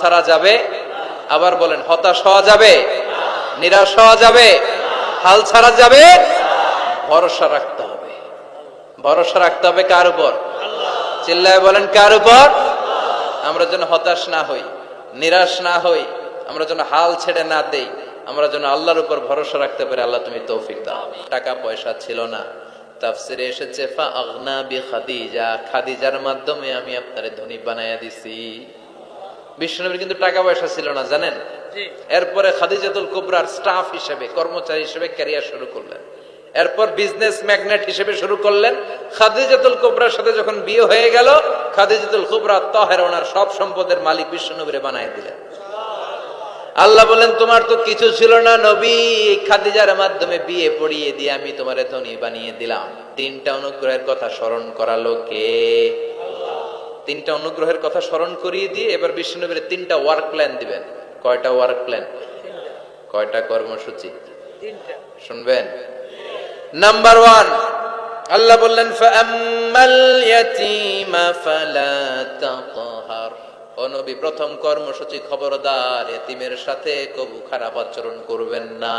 ছাড়া যাবে, আবার বলেন, হতাশ হওয়া যাবে, নিরাশ হওয়া যাবে, হাল ছাড়া যাবে, ভরসা রাখতে হবে। ভরসা রাখতে হবে কার উপর? চিল্লায় বলেন, কার উপর? আমরা যেন হতাশ না হই, নিরাশ না হই, আমরা যেন হাল ছেড়ে না দেই, আমরা যেন আল্লাহর উপর ভরসা রাখতে পারি, আল্লাহ তুমি তৌফিক দাও। টাকা পয়সা ছিল না। তাফসিরে এসেছে ফা আগনা বি খাদিজা খাদিজার মাধ্যমে আমি আপনারে ধনী বানায়া দিছি। বিষ্ণুনবীর কিন্তু টাকা পয়সা ছিল না জানেন? এরপরে খাদিজাতুল কুবরার স্টাফ হিসেবে কর্মচারী হিসেবে ক্যারিয়ার শুরু করলেন। এরপর বিজনেস ম্যাগনেট হিসেবে শুরু করলেন। খাদিজাতুল কুবরার সাথে যখন বিয়ে হয়ে গেল খাদিজাতুল কুবরা তহের ওনার সব সম্পদের মালিক বিষ্ণুনবীরে বানায় দিলেন। আল্লাহ বলেন তোমার তো কিছু ছিল না নবী খাদিজার মাধ্যমে বিয়ে পড়িয়ে দিয়ে আমি তোমার ধনী বানিয়ে দিলাম। তিনটা অনুগ্রহের কথা স্মরণ করালো কে তিনটা অনুগ্রহের কথা স্মরণ করিয়ে দিয়ে এবার বিষ্ণুনবীর তিনটা ওয়ার্ক প্ল্যান দিবেন। কয়টা ওয়ার্ক প্ল্যান কয়টা কর্মসূচি? শুনবেন? নাম্বার ওয়ান আল্লাহ বললেন তাকহার প্রথম কর্মসূচি খবরদার এতিমের সাথে কবু খারাপ আচরণ করবেন না।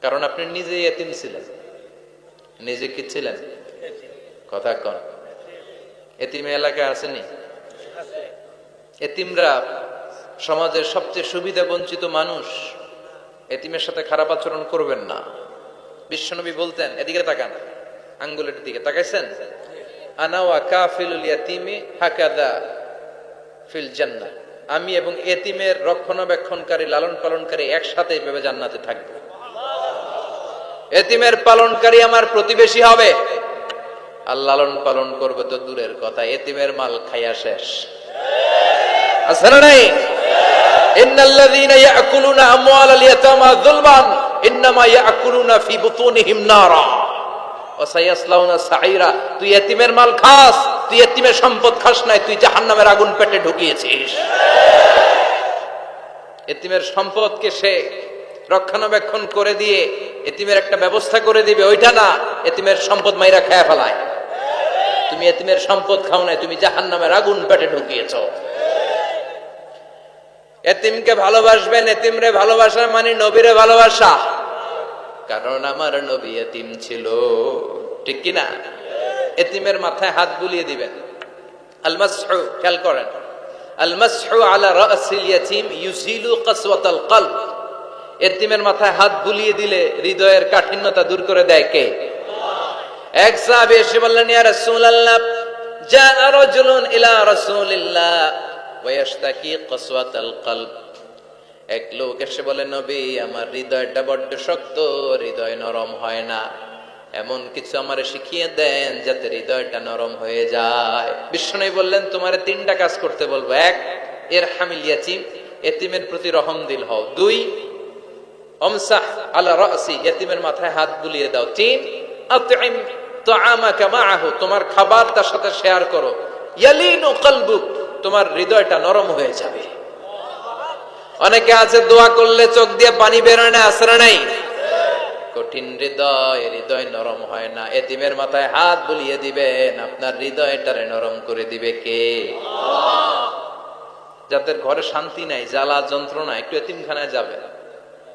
কারণ আপনি নিজে এতিম ছিলেন। নিজে কি ছিলেন? কথা কন। এতিম এলাকায় আসেনি? এতিমরা সমাজের সবচেয়ে সুবিধা বঞ্চিত মানুষ। এতিমের সাথে খারাপ আচরণ করবেন না। বিশ্বনবী বলতেন, এদিকে তাকান, আঙ্গুলের দিকে তাকাইছেন? আনাওয়া কাফিলুল ইয়াতিমি হাকাদা ফিল জান্নাহ। আমি এবং এতিমের রক্ষণাবেক্ষণকারী লালন পালনকারী একসাথে এভাবে জান্নাতে থাকব। এতিমের পালনকারী আমার প্রতিবেশী হবে। আর লালন পালন করবে তো দূরের কথা, এতিমের মাল খাইয়া শেষ। আছে না নাই? এতিমের মাল খাস, তুই এতিমের সম্পদ খাস তুই আগুন পেটে ঢুকিয়েছিস। এতিমের সম্পদকে রক্ষণাবেক্ষণ করে দিয়ে, এতিমের একটা ব্যবস্থা করে দিবে, ওইটা না, এতিমের সম্পদ মাইরা খায়া ফেলায়। তুমি এতিমের সম্পদ খাও নাই, তুমি জাহান্নামের আগুন পেটে ঢুকিয়েছ। এতিমকে ভালোবাসবেন, এতিমরে ভালোবাসা মানে নবীরে ভালোবাসা। কারণ আমার নবী এতিম ছিল। ঠিক কি না? এতিমের মাথায় হাত বুলিয়ে দিবেন। আলমাসহু, খেয়াল করেন। এতিমের মাথায় হাত বুলিয়ে দিলে হৃদয়ের কাঠিন্যতা দূর করে দেয় কে? এক সাহাবী এসে বললেন, ইয়া রাসূলুল্লাহ জা রাজুলুন ইলা রাসূলিল্লাহ ওয়া ইয়াশতাকি কাসওয়াতাল কলব। এক লোক এসে বলে, নবী, আমার হৃদয়টা বড্ড শক্ত, হৃদয় নরম হয় না। এমন কিছু আমারে শিখিয়ে দেন যাতে হৃদয়টা নরম হয়ে যায়। বিষ্ণু বললেন, তোমার তিনটা কাজ করতে বলব। এক এর হামিল এতিমের প্রতি রহম দিল হও। দুই, অমসাহ আলা রাসি, এতিমের মাথায় হাত বুলিয়ে দাও। তিন তোমার খাবার তার সাথে শেয়ার করো। কলবুক তোমার হৃদয়টা নরম হয়ে যাবে। অনেকে আছে, দোয়া করলে চোখ দিয়ে পানি বেরোয় না, আসরে নাই? কঠিন হৃদয় হৃদয় নরম হয় না। এতিমের মাথায় হাত বুলিয়ে দিবেন, আপনার হৃদয়টারে নরম করে দিবে কে? যাদের ঘরে শান্তি নাই, জ্বালা যন্ত্রণা, একটু এতিমখানায় যাবেন।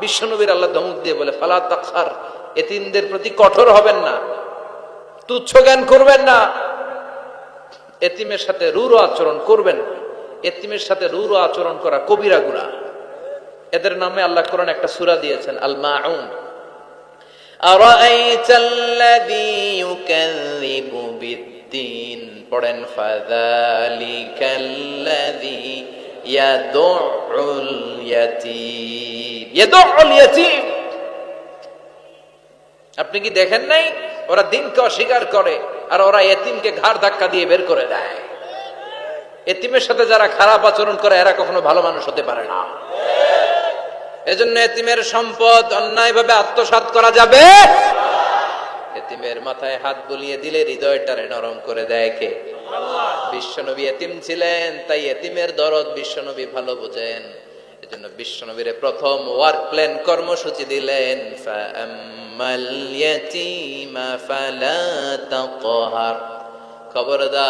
বিশ্বনবীর আল্লাহ ধমক দিয়ে বলে ফালা তাখার এতিমদের প্রতি কঠোর হবেন না তুচ্ছ জ্ঞান করবেন না এতিমের সাথে রুরো আচরণ করবেন এতিমের সাথে রুরো আচরণ করা কবিরা গুণা এদের নামে আল্লাহ কোরআন একটা সূরা দিয়েছেন আল মাউন أرأيت الذي يكذب بالدين পড়েন فذلك الذي আপনি কি দেখেন নাই? ওরা দিনকে অস্বীকার করে আর ওরা এতিমকে ঘাড় ধাক্কা দিয়ে বের করে দেয়। এতিমের সাথে যারা খারাপ আচরণ করে, এরা কখনো ভালো মানুষ হতে পারে না। এজন্য এতিমের সম্পদ অন্যায়ভাবে আত্মসাত করা যাবে। এতিমের মাথায় হাত বুলিয়ে দিলে হৃদয়টারে নরম করে দেয় কে? বিশ্বনবী এতিম ছিলেন, তাই এতিমের দরদ বিশ্বনবী ভালো বোঝেন। এজন্য বিশ্বনবীরে প্রথম ওয়ার্ক প্ল্যান কর্মসূচি দিলেন খবরদার